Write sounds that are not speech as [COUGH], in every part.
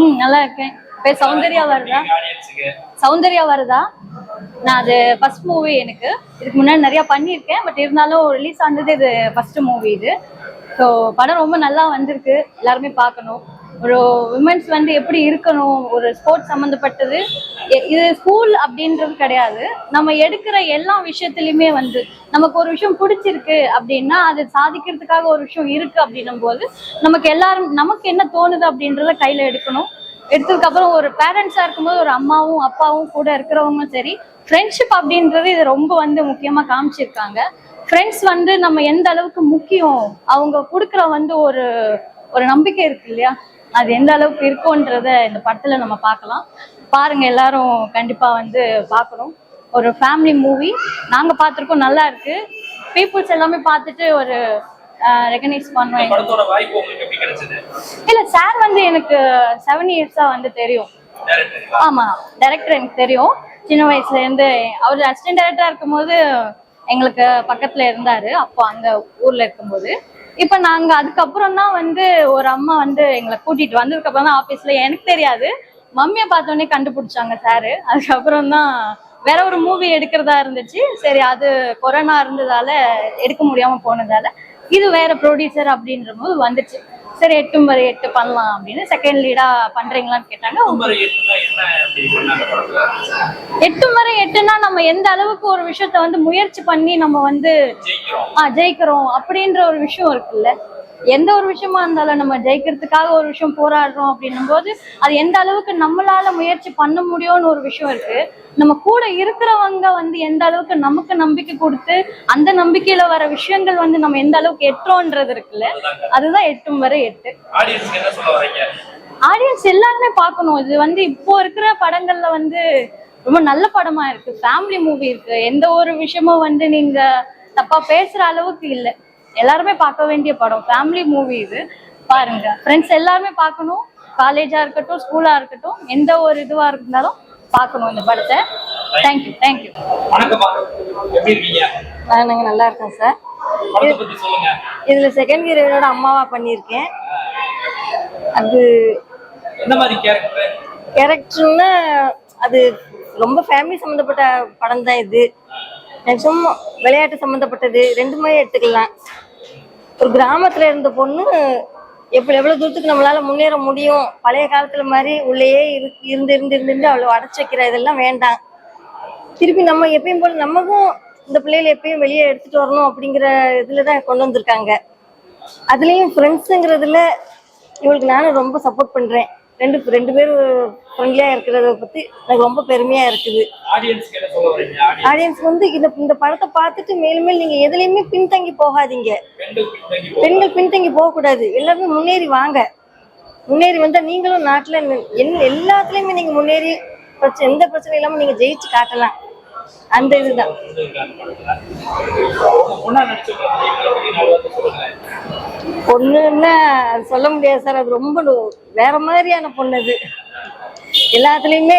ம் நல்லா இருக்கேன். பேர் சௌந்தர்யா வருதா? சௌந்தர்யா வருதா? நான் அது ஃபர்ஸ்ட் மூவி எனக்கு. இதுக்கு முன்னாடி நிறைய பண்ணியிருக்கேன் பட் இருந்தாலும் ரிலீஸ் ஆனது இது ஃபர்ஸ்ட் மூவி இது. ஸோ படம் ரொம்ப நல்லா வந்திருக்கு. எல்லாருமே பார்க்கணும். ஒரு விமன்ஸ் வந்து எப்படி இருக்கணும் ஒரு ஸ்போர்ட்ஸ் சம்மந்தப்பட்டது இது ஸ்கூல் அப்படின்றது கிடையாது. நம்ம எடுக்கிற எல்லா விஷயத்துலையுமே வந்து நமக்கு ஒரு விஷயம் பிடிச்சிருக்கு அப்படின்னா அது சாதிக்கிறதுக்காக ஒரு விஷயம் இருக்கு அப்படின்னும் போது நமக்கு எல்லாரும் நமக்கு என்ன தோணுது அப்படின்றத கையில் எடுக்கணும். எடுத்ததுக்கு அப்புறம் ஒரு பேரண்ட்ஸாக இருக்கும்போது ஒரு அம்மாவும் அப்பாவும் கூட இருக்கிறவங்களும் சரி ஃப்ரெண்ட்ஷிப் அப்படின்றது இது ரொம்ப வந்து முக்கியமாக காமிச்சிருக்காங்க. ஃப்ரெண்ட்ஸ் வந்து நம்ம எந்த அளவுக்கு முக்கியம் அவங்க கொடுக்குற வந்து ஒரு ஒரு நம்பிக்கை இருக்கு இல்லையா? அது எந்த அளவுக்கு இருக்கும்ன்றத இந்த படத்துல நம்ம பார்க்கலாம். பாருங்க எல்லாரும் கண்டிப்பா வந்து பார்க்கணும். ஒரு ஃபேமிலி மூவி நாங்க பார்த்திருக்கோம் நல்லா இருக்கு. பீப்புள்ஸ் எல்லாமே பார்த்துட்டு ஒரு ரெகனைஸ் பண்ணுவேன் இல்ல சார் வந்து எனக்கு செவன் இயர்ஸா வந்து தெரியும். ஆமா டைரக்டர் எனக்கு தெரியும். சின்ன வயசுல இருந்து அவர் அசிஸ்டன்ட் டைரக்டரா இருக்கும்போது எங்களுக்கு பக்கத்துல இருந்தாரு. அப்போ அந்த ஊர்ல இருக்கும்போது. இப்ப நாங்க அதுக்கப்புறம் தான் வந்து ஒரு அம்மா வந்து எங்களை கூட்டிட்டு வந்ததுக்கு அப்புறம் தான் ஆபீஸ்ல எனக்கு தெரியாது. மம்மியை பார்த்தோன்னே கண்டுபிடிச்சாங்க சாரு அதுக்கப்புறம் தான் வேற ஒரு மூவி எடுக்கிறதா இருந்துச்சு. சரி அது கொரோனா இருந்ததால எடுக்க முடியாம போனதால இது வேற ப்ரொடியூசர் அப்படின்ற போது வந்துச்சு. சரி எட்டும் வரை எட்டு பண்ணலாம் அப்படின்னு செகண்ட் லீடா பண்றீங்களான்னு கேட்டாங்க. எட்டு முறை எட்டுனா நம்ம எந்த அளவுக்கு ஒரு விஷயத்த வந்து முயற்சி பண்ணி நம்ம வந்து ஜெயிக்கிறோம் அப்படின்ற ஒரு விஷயம் இருக்குல்ல. எந்த ஒரு விஷயமா இருந்தாலும் நம்ம ஜெயிக்கிறதுக்காக ஒரு விஷயம் போராடுறோம் அப்படின்னும் போது அது எந்த அளவுக்கு நம்மளால முயற்சி பண்ண முடியும்னு ஒரு விஷயம் இருக்கு. நம்ம கூட இருக்கிறவங்க வந்து எந்த அளவுக்கு நமக்கு நம்பிக்கை கொடுத்து அந்த நம்பிக்கையில வர விஷயங்கள் வந்து நம்ம எந்த அளவுக்கு எட்டுறோன்றது இருக்குல்ல அதுதான் எட்டும் வரை எட்டு. ஆடியன்ஸ் எல்லாருமே பார்க்கணும். இது வந்து இப்போ இருக்கிற படங்கள்ல வந்து ரொம்ப நல்ல படமா இருக்கு. ஃபேமிலி மூவி இருக்கு. எந்த ஒரு விஷயமும் வந்து நீங்க தப்பா பேசுற அளவுக்கு இல்ல. எல்லாருமே பார்க்க வேண்டிய படம். ஃபேமிலி மூவி இது. பாருங்க. ஃப்ரெண்ட்ஸ் எல்லாருமே பார்க்கணும். காலேஜா இருக்கட்டும் ஸ்கூலா இருக்கட்டும் எந்த ஒரு இதுவா இருந்தாலும் பார்க்கணும் இந்த படத்தை. தேங்க்யூ தேங்க்யூ வணக்கம்மா எப்படி இருக்கீங்க? நாங்கள் நல்லா இருக்கோம் சார் படத்தை பத்தி சொல்லுங்க. இதுல செகண்ட் ஹீரோட அம்மாவா பண்ணியிருக்கேன். அது என்ன மாதிரி கேரக்டர் கேரக்டர்னா அது ரொம்ப ஃபேமிலி சம்மந்தப்பட்ட படம் தான் இது. சும்மா விளையாட்டு சம்மந்தப்பட்டது ரெண்டுமே எடுத்துக்கலாம். ஒரு கிராமத்தில் இருந்த பொண்ணு எப்படி எவ்வளோ தூரத்துக்கு நம்மளால முன்னேற முடியும்? பழைய காலத்தில் மாதிரி உள்ளேயே இரு- இருந்து இருந்து இருந்து அவ்வளோ அடைச்சி வைக்கிற இதெல்லாம் வேண்டாம். திருப்பி நம்ம எப்பயும் போல நமக்கும் இந்த பிள்ளைகளை எப்பயும் வெளியே எடுத்துட்டு வரணும் அப்படிங்கிற இதில் தான் கொண்டு வந்திருக்காங்க. அதுலேயும் ஃப்ரெண்ட்ஸுங்கிறதுல இவளுக்கு நானும் ரொம்ப சப்போர்ட் பண்ணுறேன் ரெண்டு ரெண்டு பேரும் ஃப்ரெண்ட்லியா இருக்கிறத பத்தி எனக்கு ரொம்ப பெருமையா இருக்குது. ஆடியன்ஸ்க்கு ஆடியன்ஸ் வந்து இந்த இந்த படத்தை பார்த்துட்டு மேலும் மேலும் நீங்க எதுலயுமே பின்தங்கி போகாதீங்க. பெண்கள் பின்தங்கி போகக்கூடாது. எல்லாருமே முன்னேறி வாங்க. முன்னேறி வந்தா நீங்களும் நாட்டுல எல்லாத்துலயுமே நீங்க முன்னேறி பிரச்சனை எந்த பிரச்சனை இல்லாம நீங்க ஜெயிச்சு காட்டலாம். அந்த இதுதான். பொண்ணுன்னா அது சொல்ல முடியாது சார். அது ரொம்ப நு- வேற மாதிரியான பொண்ணு அது. எல்லாத்துலயுமே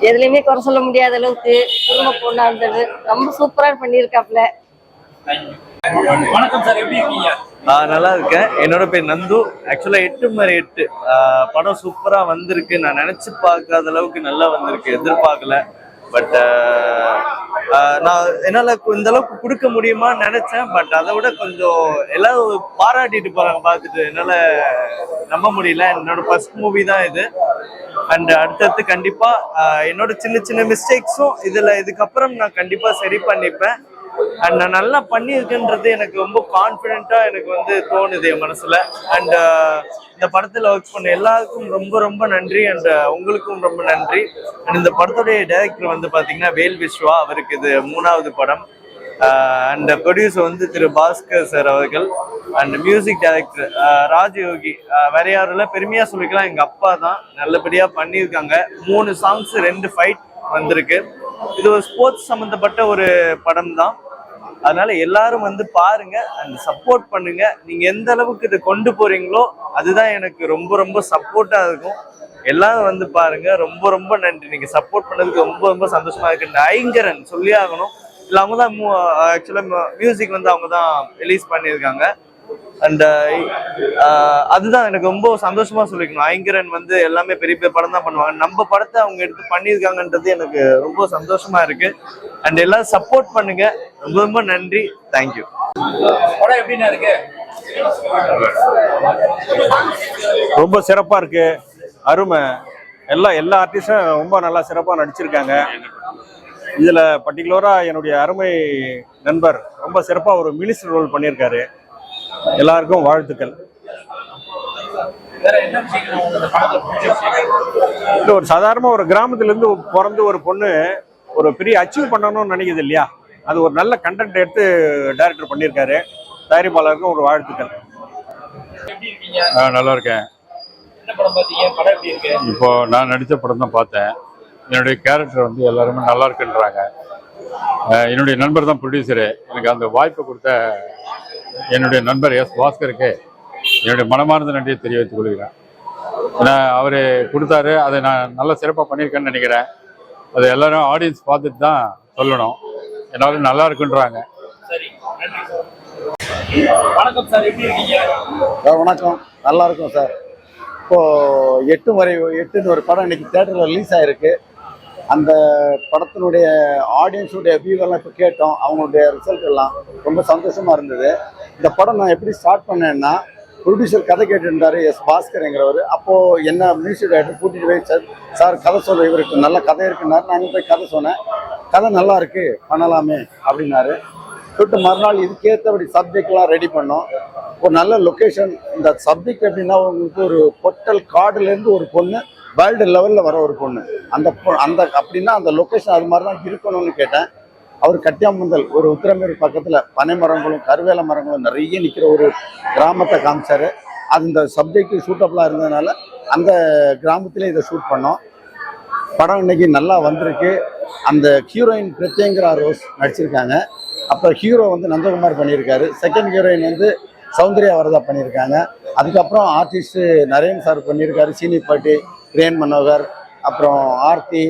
எதுலயுமே குறை சொல்ல முடியாத அளவுக்கு குடும்ப பொண்ணா இருந்தது. ரொம்ப சூப்பரா பண்ணியிருக்காப்ல வணக்கம் சார். எப்படி இருக்கீங்க? நல்லா இருக்கேன். என்னோட பேர் நந்து. ஆக்சுவலா எட்டு மணி எட்டு. படம் சூப்பரா வந்திருக்கு. நான் நினைச்சு பார்க்காத அளவுக்கு நல்லா வந்திருக்கு. எதிர்பார்க்கல. பட் நான் என்னால் கு- இந்த அளவுக்கு கொடுக்க முடியுமான்னு நினைச்சேன் பட் அதை விட கொஞ்சம் எல்லாரும் பாராட்டிட்டு போறாங்க பார்த்துட்டு என்னால் நம்ப முடியல. என்னோட ஃபர்ஸ்ட் மூவி தான் இது. அண்ட் அடுத்தடுத்து கண்டிப்பா என்னோட சின்ன சின்ன மிஸ்டேக்ஸும் இதுல இதுக்கப்புறம் நான் கண்டிப்பா சரி பண்ணிப்பேன். அண்ட் நான் நல்லா பண்ணியிருக்கேன்றது எனக்கு ரொம்ப கான்ஃபிடென்ட்டா எனக்கு வந்து தோணுது என் மனசுல. அண்ட் uh, இந்த படத்துல ஒர்க் பண்ண எல்லாருக்கும் ரொம்ப ரொம்ப நன்றி. அண்ட் uh, உங்களுக்கும் ரொம்ப நன்றி. அண்ட் இந்த படத்துடைய டைரக்டர் வந்து பாத்தீங்கன்னா வேல் விஸ்வா அவருக்கு இது மூணாவது படம். Uh, அண்ட் ப்ரொடியூசர் வந்து திரு பாஸ்கர் சார் அவர்கள். And music director Rajayogi. வேற யாரும் இல்ல. பெருமையா சொல்லிக்கலாம். எங்க அப்பா தான் நல்லபடியா பண்ணியிருக்காங்க. மூணு சாங்ஸ் ரெண்டு ஃபைட் வந்திருக்கு. இது ஒரு ஸ்போர்ட்ஸ் சம்மந்தப்பட்ட ஒரு படம் தான் அதனால எல்லாரும் வந்து பாருங்க அண்ட் சப்போர்ட் பண்ணுங்க. நீங்க எந்த அளவுக்கு இதை கொண்டு போறீங்களோ அதுதான் எனக்கு ரொம்ப ரொம்ப சப்போர்ட்டா இருக்கும். எல்லாரும் வந்து பாருங்க. ரொம்ப ரொம்ப நன்றி. நீங்க சப்போர்ட் பண்ணதுக்கு ரொம்ப ரொம்ப சந்தோஷமா இருக்கு. நயங்கரன் ஐங்கரன் சொல்லி ஆகணும். இல்லை அவங்க தான் ஆக்சுவலாக மியூசிக் வந்து அவங்க தான் ரிலீஸ் பண்ணியிருக்காங்க. அண்ட் அதுதான் எனக்கு ரொம்ப சந்தோஷமா சொல்லிக்கணும். ஐங்கரன் வந்து எல்லாமே பெரிய பெரிய படம் தான் பண்ணுவாங்க. நம்ம படத்தை அவங்க எடுத்து பண்ணியிருக்காங்கன்றது எனக்கு ரொம்ப சந்தோஷமா இருக்கு. அண்ட் எல்லாரும் சப்போர்ட் பண்ணுங்க. ரொம்ப ரொம்ப நன்றி. தேங்க்யூ படம் எப்படிண்ணா இருக்கு? ரொம்ப சிறப்பா இருக்கு. அருமை. எல்லா எல்லா ஆர்டிஸ்டும் ரொம்ப நல்லா சிறப்பா நடிச்சிருக்காங்க. இதுல பர்டிகுலரா என்னுடைய அருமை நண்பர் ரொம்ப சிறப்பா ஒரு மினிஸ்டர் ரோல் பண்ணியிருக்காரு. எல்லாருக்கும் வாழ்த்துக்கள். இது ஒரு சாதாரண ஒரு கிராமத்துல இருந்து பிறந்து ஒரு பொண்ணு ஒரு பெரிய அச்சீவ் பண்ணணும்னு நினைக்குது இல்லையா? அது ஒரு நல்ல கண்டென்ட் எடுத்து டைரக்டர் பண்ணியிருக்காரு. தயாரிப்பாளருக்கும் ஒரு வாழ்த்துக்கள். எப்படி இருக்கீங்க? ஆ, நல்லா இருக்கேன். என்ன படம் பார்த்தீங்க? படம் எப்படி இருக்கு? இப்போ நான் நடித்த படம் தான் பார்த்தேன். என்னுடைய கேரக்டர் வந்து எல்லாருமே நல்லா இருக்குன்றாங்க. என்னுடைய நண்பர் தான் ப்ரொடியூசரு எனக்கு அந்த வாய்ப்பை கொடுத்த என்னுடைய நண்பர் எஸ் பாஸ்கருக்கு என்னுடைய மனமார்ந்த நன்றியை தெரிவித்துக் கொள்கிறேன். ஏன்னா அவர் கொடுத்தாரு அதை நான் நல்லா சிறப்பாக பண்ணியிருக்கேன்னு நினைக்கிறேன். அதை எல்லாரும் ஆடியன்ஸ் பார்த்துட்டு தான் சொல்லணும். எல்லாரும் நல்லா இருக்குன்றாங்க. சரி நன்றி சார். வணக்கம் சார் எப்படி இருக்கீங்க? வணக்கம். நல்லா இருக்கும் சார். இப்போ எட்டு வரை எட்டுன்னு ஒரு படம் இன்னைக்கு தேட்டரில் ரிலீஸ் ஆயிருக்கு. அந்த படத்தினுடைய ஆடியன்ஸுடைய வியூ எல்லாம் இப்போ கேட்டோம். அவங்களுடைய ரிசல்ட் எல்லாம் ரொம்ப சந்தோஷமா இருந்தது. இந்த படம் நான் எப்படி ஸ்டார்ட் பண்ணேன்னா ப்ரொடியூசர் கதை கேட்டுருந்தாரு எஸ் பாஸ்கர்ங்கிறவர். அப்போது என்ன மியூசிக் டைரக்டர் கூட்டிகிட்டு போய் சார் சார் கதை சொல்ல இவருக்கு நல்ல கதை இருக்குன்னாரு. நானும் போய் கதை சொன்னேன். கதை நல்லா இருக்கு பண்ணலாமே அப்படின்னாரு. சொல்லிட்டு மறுநாள் இதுக்கேற்றபடி சப்ஜெக்ட்லாம் ரெடி பண்ணோம். ஒரு நல்ல லொக்கேஷன் இந்த சப்ஜெக்ட் எப்படின்னா உங்களுக்கு ஒரு பொட்டல் காடுலேருந்து ஒரு பொண்ணு வேர்ல்டு லெவலில் வர ஒரு பொண்ணு. அந்த பொ- அந்த அப்படின்னா அந்த லொக்கேஷன் அது மாதிரி தான் இருக்கணும்னு கேட்டேன். அவர் கட்டியாமந்தல் ஒரு உத்திரமேர் பக்கத்தில் பனை மரங்களும் கருவேல மரங்களும் நிறைய நிற்கிற ஒரு கிராமத்தை காமிச்சார். அது இந்த சப்ஜெக்ட் சூட்டபுளாக இருந்ததுனால அந்த கிராமத்திலே இதை ஷூட் பண்ணோம். படம் இன்னைக்கு நல்லா வந்திருக்கு. அந்த ஹீரோயின் பிரத்யங்கரா ரோஸ் நடிச்சிருக்காங்க. அப்புறம் ஹீரோ வந்து நந்தகுமார் பண்ணியிருக்காரு. செகண்ட் ஹீரோயின் வந்து சௌந்தர்யா வரதா பண்ணியிருக்காங்க. அதுக்கப்புறம் ஆர்டிஸ்ட் நரேன் சார் பண்ணியிருக்காரு. சீனி பாட்டி கிரேன் மனோகர் அப்புறம் ஆர்த்தி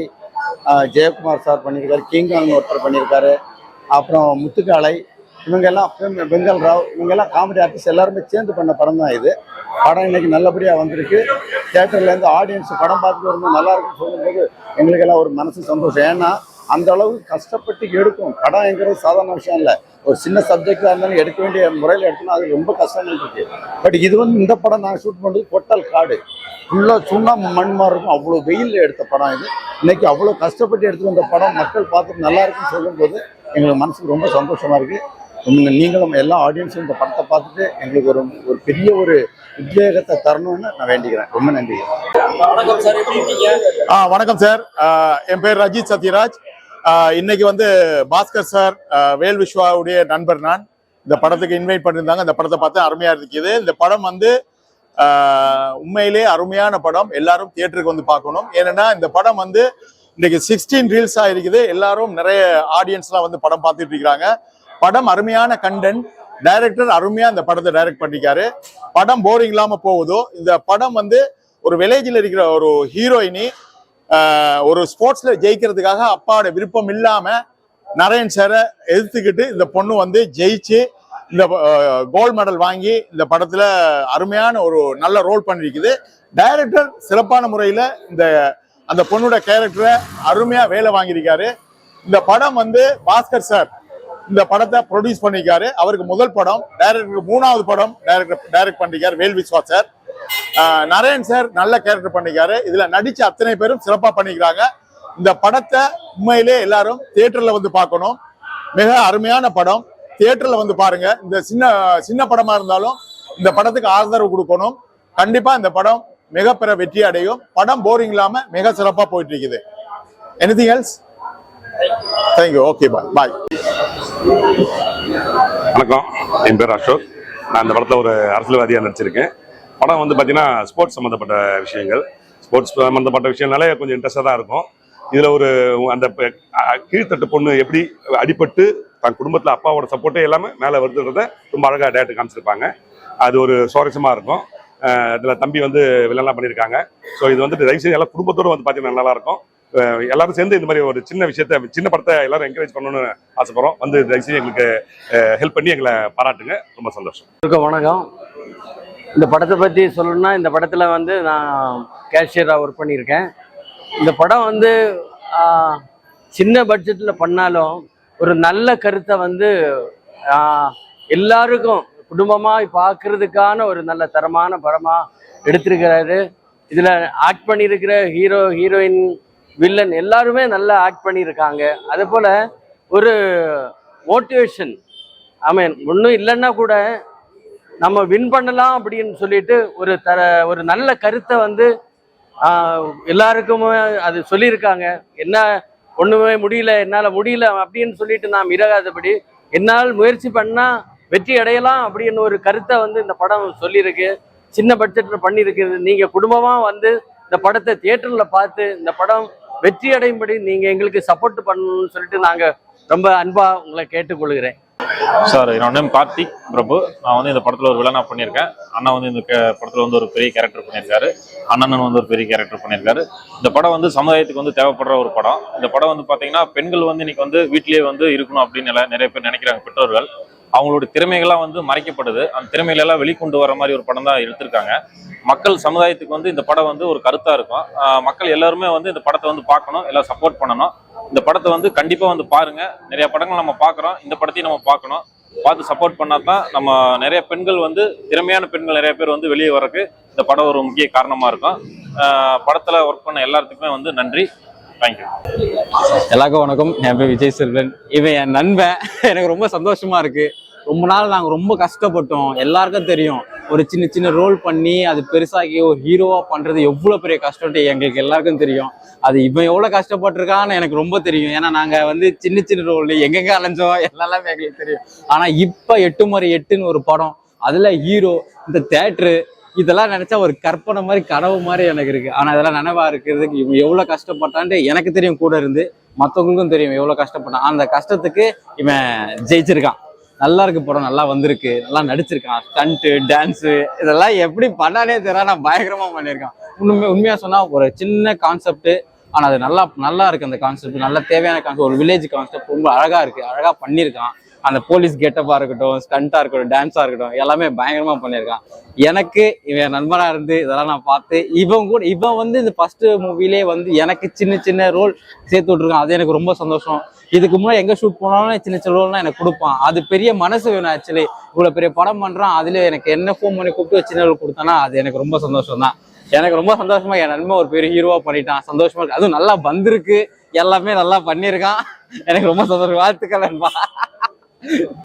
ஜெயக்குமார் சார் பண்ணியிருக்காரு கிங்காங் ஒருத்தர் பண்ணியிருக்காரு அப்புறம் முத்துக்காலை இவங்கெல்லாம் பெங்கல் ராவ் இவங்கெல்லாம் காமெடி ஆர்டிஸ்ட் எல்லாருமே சேர்ந்து பண்ண படம் தான் இது. படம் இன்னைக்கு நல்லபடியாக வந்திருக்கு. தேட்டர்லேருந்து ஆடியன்ஸ் படம் பார்த்துட்டு வரும்போது நல்லா இருக்குன்னு சொல்லும்போது எங்களுக்கெல்லாம் ஒரு மனசு சந்தோஷம். ஏன்னா அந்த அளவுக்கு கஷ்டப்பட்டு எடுக்கும். படம்ங்கிறது சாதாரண விஷயம் இல்லை. ஒரு சின்ன சப்ஜெக்டாக இருந்தாலும் எடுக்க வேண்டிய முறையில் எடுக்கணும். அது ரொம்ப கஷ்டங்கள் இருக்கு. பட் இது வந்து இந்த படம் நான் ஷூட் பண்ணுறது பொட்டல் காடு. ஃபுல்லாக சுண்ணாம்பு மண் மாதிரி இருக்கும். அவ்வளோ வெயிலில் எடுத்த படம் இது. இன்னைக்கு அவ்வளோ கஷ்டப்பட்டு எடுத்துட்டு வந்த படம். மக்கள் பார்த்துட்டு நல்லா இருக்குன்னு சொல்லும்போது எங்களுக்கு மனசுக்கு ரொம்ப சந்தோஷமா இருக்கு. உங்க- நீங்களும் எல்லா ஆடியன்ஸும் இந்த படத்தை பார்த்துட்டு எங்களுக்கு ஒரு ஒரு பெரிய ஒரு உத்வேகத்தை தரணும்னு நான் வேண்டிக்கிறேன். ரொம்ப நன்றி. வணக்கம் சார். எப்படி இருக்கீங்க? ஆ வணக்கம் சார். என் பேர் ரஜித் சத்யராஜ். இன்னைக்கு வந்து பாஸ்கர் சார் வேல் விஸ்வாவுடைய நண்பர் நான். இந்த படத்துக்கு இன்வைட் பண்ணியிருந்தாங்க. இந்த படத்தை பார்த்து அருமையா இருக்குது. இந்த படம் வந்து உண்மையிலே அருமையான படம். எல்லாரும் தியேட்டருக்கு வந்து பார்க்கணும். ஏன்னா இந்த படம் வந்து இன்னைக்கு சிக்ஸ்டீன் ரீல்ஸாக இருக்குது. எல்லாரும் நிறைய ஆடியன்ஸ்லாம் வந்து படம் பார்த்துட்டு இருக்கிறாங்க. படம் அருமையான கண்டென்ட் டைரக்டர் அருமையா இந்த படத்தை டைரக்ட் பண்ணிருக்காரு படம் போரிங் இல்லாம போகுதோ இந்த படம் வந்து ஒரு வில்லேஜில் இருக்கிற ஒரு ஹீரோயினி ஒரு ஸ்போர்ட்ஸ்ல ஜெயிக்கிறதுக்காக அப்பாவோட விருப்பம் இல்லாம நரேன் சாரை எதிர்த்துக்கிட்டு இந்த பொண்ணு வந்து ஜெயிச்சு இந்த கோல்டு மெடல் வாங்கி இந்த படத்துல அருமையான ஒரு நல்ல ரோல் பண்ணிருக்குது. டைரக்டர் சிறப்பான முறையில இந்த அந்த பொண்ணோட கேரக்டரை அருமையா வேலை வாங்கியிருக்காரு. இந்த படம் வந்து பாஸ்கர் சார் இந்த படத்தை ப்ரொடியூஸ் பண்ணியிருக்காரு. அவருக்கு முதல் படம் டைரக்டருக்கு மூணாவது படம் டைரக்டர் டைரக்ட் பண்ணிருக்காரு வேல் சார் நரேன் சார் நல்ல கேரக்டர் பண்ணிக்காரு இதுல நடிச்ச அத்தனை பேரும் சிறப்பா பண்ணிக்கிறாங்க. இந்த படத்தை உண்மையிலே எல்லாரும் தியேட்டர்ல வந்து பார்க்கணும். மிக அருமையான படம். தியேட்டர்ல வந்து பாருங்க. இந்த சின்ன சின்ன படமா இருந்தாலும் இந்த படத்துக்கு ஆதரவு கொடுக்கணும். கண்டிப்பா இந்த படம் மிகப்பெரிய வெற்றி அடையும். படம் போரிங் இல்லாம மிக சிறப்பா போயிட்டு இருக்குது anything else thank you okay bye bye வணக்கம். என் பேர் அசோக். நான் இந்த படத்தில் ஒரு அரசியல்வாதியாக நடிச்சிருக்கேன். படம் வந்து பார்த்தீங்கன்னா ஸ்போர்ட்ஸ் சம்மந்தப்பட்ட விஷயங்கள். ஸ்போர்ட்ஸ் சம்மந்தப்பட்ட விஷயம்னாலே கொஞ்சம் இன்ட்ரெஸ்டாக தான் இருக்கும். இதில் ஒரு அந்த கீழ்த்தட்டு பொண்ணு எப்படி அடிபட்டு தன் குடும்பத்தில் அப்பாவோட சப்போர்ட்டே எல்லாமே மேலே வருதுன்றத ரொம்ப அழகாக டேரக்டர் காமிச்சிருப்பாங்க. அது ஒரு சுவாரஸ்யமாக இருக்கும். இதில் தம்பி வந்து வில்லன்லாம் பண்ணியிருக்காங்க ஸோ இது வந்துட்டு தயவுசெய்து எல்லாம் குடும்பத்தோடு வந்து பார்த்தீங்கன்னா நல்லாயிருக்கும் எல்லாரும் சேர்ந்து இந்த மாதிரி ஒரு சின்ன விஷயத்த சின்ன படத்தை எல்லாரும் என்கரேஜ் பண்ணணும்னு ஆசைப்படுறோம். வந்து தயவுசெய்து எங்களுக்கு ஹெல்ப் பண்ணி எங்களை பாராட்டுங்க. ரொம்ப சந்தோஷம். வணக்கம். இந்த படத்தை பற்றி சொல்லணும்னா இந்த படத்தில் வந்து நான் கேஷியராக ஒர்க் பண்ணியிருக்கேன். இந்த படம் வந்து சின்ன பட்ஜெட்டில் பண்ணாலும் ஒரு நல்ல கருத்தை வந்து எல்லாருக்கும் குடும்பமாக பார்க்கறதுக்கான ஒரு நல்ல தரமான படமாக எடுத்திருக்கிறாரு. இதில் ஆக்ட் பண்ணியிருக்கிற ஹீரோ ஹீரோயின் வில்லன் எல்லாருமே நல்லா ஆக்ட் பண்ணியிருக்காங்க. அதே போல் ஒரு மோட்டிவேஷன் ஐ மீன் ஒன்றும் இல்லைன்னா கூட நம்ம வின் பண்ணலாம் அப்படின்னு சொல்லிட்டு ஒரு தர ஒரு நல்ல கருத்தை வந்து எல்லாருக்குமே அது சொல்லியிருக்காங்க. என்ன ஒன்றுமே முடியல என்னால் முடியல அப்படின்னு சொல்லிட்டு நாம் இறகாதபடி என்னால் முயற்சி பண்ணால் வெற்றி அடையலாம் அப்படின்னு ஒரு கருத்தை வந்து இந்த படம் சொல்லியிருக்கு. சின்ன பட்ஜெட்டில் பண்ணியிருக்கிறது. நீங்கள் குடும்பமாக வந்து இந்த படத்தை தியேட்டரில் பார்த்து இந்த படம் வெற்றி அடையும்படி நீங்கள் எங்களுக்கு சப்போர்ட் பண்ணணும்னு சொல்லிட்டு நாங்கள் ரொம்ப அன்பாக உங்களை கேட்டுக்கொள்கிறேன். சார் என்னோட நேம் கார்த்திக் பிரபு. நான் வந்து இந்த படத்துல ஒரு வில்லனா பண்ணியிருக்கேன். அண்ணா வந்து இந்த படத்துல வந்து ஒரு பெரிய கேரக்டர் பண்ணியிருக்காரு. அண்ணன் வந்து ஒரு பெரிய கேரக்டர் பண்ணியிருக்காரு. இந்த படம் வந்து சமுதாயத்துக்கு வந்து தேவைப்படுற ஒரு படம். இந்த படம் வந்து பாத்தீங்கன்னா பெண்கள் வந்து இன்னைக்கு வந்து வீட்டிலேயே வந்து இருக்கணும் அப்படின்னு எல்லாம் நிறைய பேர் நினைக்கிறாங்க பெற்றோர்கள். அவங்களோட திறமைகள்லாம் வந்து மறைக்கப்படுது அந்த திறமைகள் எல்லாம் வெளிக்கொண்டு வர மாதிரி ஒரு படம் தான் எடுத்திருக்காங்க. மக்கள் சமுதாயத்துக்கு வந்து இந்த படம் வந்து ஒரு கருத்தா இருக்கும். மக்கள் எல்லாருமே வந்து இந்த படத்தை வந்து பார்க்கணும் எல்லாம் சப்போர்ட் பண்ணணும். இந்த படத்தை வந்து கண்டிப்பாக வந்து பாருங்க. நிறைய படங்கள் நம்ம பார்க்குறோம். இந்த படத்தையும் நம்ம பார்க்கணும். பார்த்து சப்போர்ட் பண்ணா தான் நம்ம நிறைய பெண்கள் வந்து திறமையான பெண்கள் நிறைய பேர் வந்து வெளியே வரக்கு இந்த படம் ஒரு முக்கிய காரணமாக இருக்கும். படத்தில் ஒர்க் பண்ண எல்லாத்துக்குமே வந்து நன்றி. தேங்க்யூ எல்லாருக்கும் வணக்கம். என் பேர் விஜய் செல்வன். இவன் என் நண்பன். எனக்கு ரொம்ப சந்தோஷமா இருக்கு. ரொம்ப நாள் நாங்கள் ரொம்ப கஷ்டப்பட்டோம். எல்லாருக்கும் தெரியும். ஒரு சின்ன சின்ன ரோல் பண்ணி அது பெருசாகி ஒரு ஹீரோவாக பண்ணுறது எவ்வளோ பெரிய கஷ்டம்ட்டு எங்களுக்கு எல்லாருக்கும் தெரியும். அது இவன் எவ்வளோ கஷ்டப்பட்டிருக்கான்னு எனக்கு ரொம்ப தெரியும். ஏன்னா நாங்கள் வந்து சின்ன சின்ன ரோல் எங்கெங்க அலைஞ்சோம் எல்லாம் எங்களுக்கு தெரியும். ஆனால் இப்போ எட்டு முறை எட்டுன்னு ஒரு படம் அதில் ஹீரோ இந்த தேட்ரு இதெல்லாம் நினச்சா ஒரு கற்பனை மாதிரி கனவு மாதிரி எனக்கு இருக்குது ஆனால் இதெல்லாம் நினைவாக இருக்கிறதுக்கு இவன் எவ்வளோ கஷ்டப்பட்டான்ட்டு எனக்கு தெரியும் கூட இருந்து. மற்றவங்களுக்கும் தெரியும் எவ்வளோ கஷ்டப்பட்டான். அந்த கஷ்டத்துக்கு இவன் ஜெயிச்சிருக்கான். நல்லா இருக்கு படம் நல்லா வந்திருக்கு. நல்லா நடிச்சிருக்கான். ஸ்டண்ட்டு டான்ஸு இதெல்லாம் எப்படி பண்ணானே தெரியல. நான் பயங்கரமா பண்ணியிருக்கான். உண்மை உண்மையா சொன்னா ஒரு சின்ன கான்செப்ட் ஆனா அது நல்லா நல்லா இருக்கு அந்த கான்செப்ட் நல்லா தேவையான கான்செப்ட் ஒரு வில்லேஜ் கான்செப்ட் ரொம்ப அழகா இருக்கு. அழகா பண்ணியிருக்கான். அந்த போலீஸ் கெட்டப்பாக இருக்கட்டும் ஸ்டண்ட்டாக இருக்கட்டும் டான்ஸாக இருக்கட்டும் எல்லாமே பயங்கரமாக பண்ணியிருக்கான். எனக்கு இவன் நண்பனாக இருந்து இதெல்லாம் நான் பார்த்து இவன் கூட இவன் வந்து இந்த ஃபஸ்ட்டு மூவிலே வந்து எனக்கு சின்ன சின்ன ரோல் சேர்த்து விட்ருக்கான் அது எனக்கு ரொம்ப சந்தோஷம். இதுக்கு முன்னாடி எங்கே ஷூட் போனாலும் சின்ன சின்ன ரோல்லாம் எனக்கு கொடுப்பான். அது பெரிய மனசு வேணும் ஆக்சுவலி இவ்வளோ பெரிய படம் பண்ணுறான் அதில் எனக்கு என்ன ஃபோன் பண்ணி கூப்பிட்டு சின்ன ரோல் கொடுத்தானா அது எனக்கு ரொம்ப சந்தோஷம் தான் எனக்கு ரொம்ப சந்தோஷமா என் நண்பன் ஒரு பெரிய ஹீரோவா பண்ணிட்டான். சந்தோஷமா இருக்கு. அதுவும் நல்லா வந்திருக்கு. எல்லாமே நல்லா பண்ணியிருக்கான். எனக்கு ரொம்ப சந்தோஷம். வாழ்த்துக்கள் நண்பா. 嗯 [LAUGHS]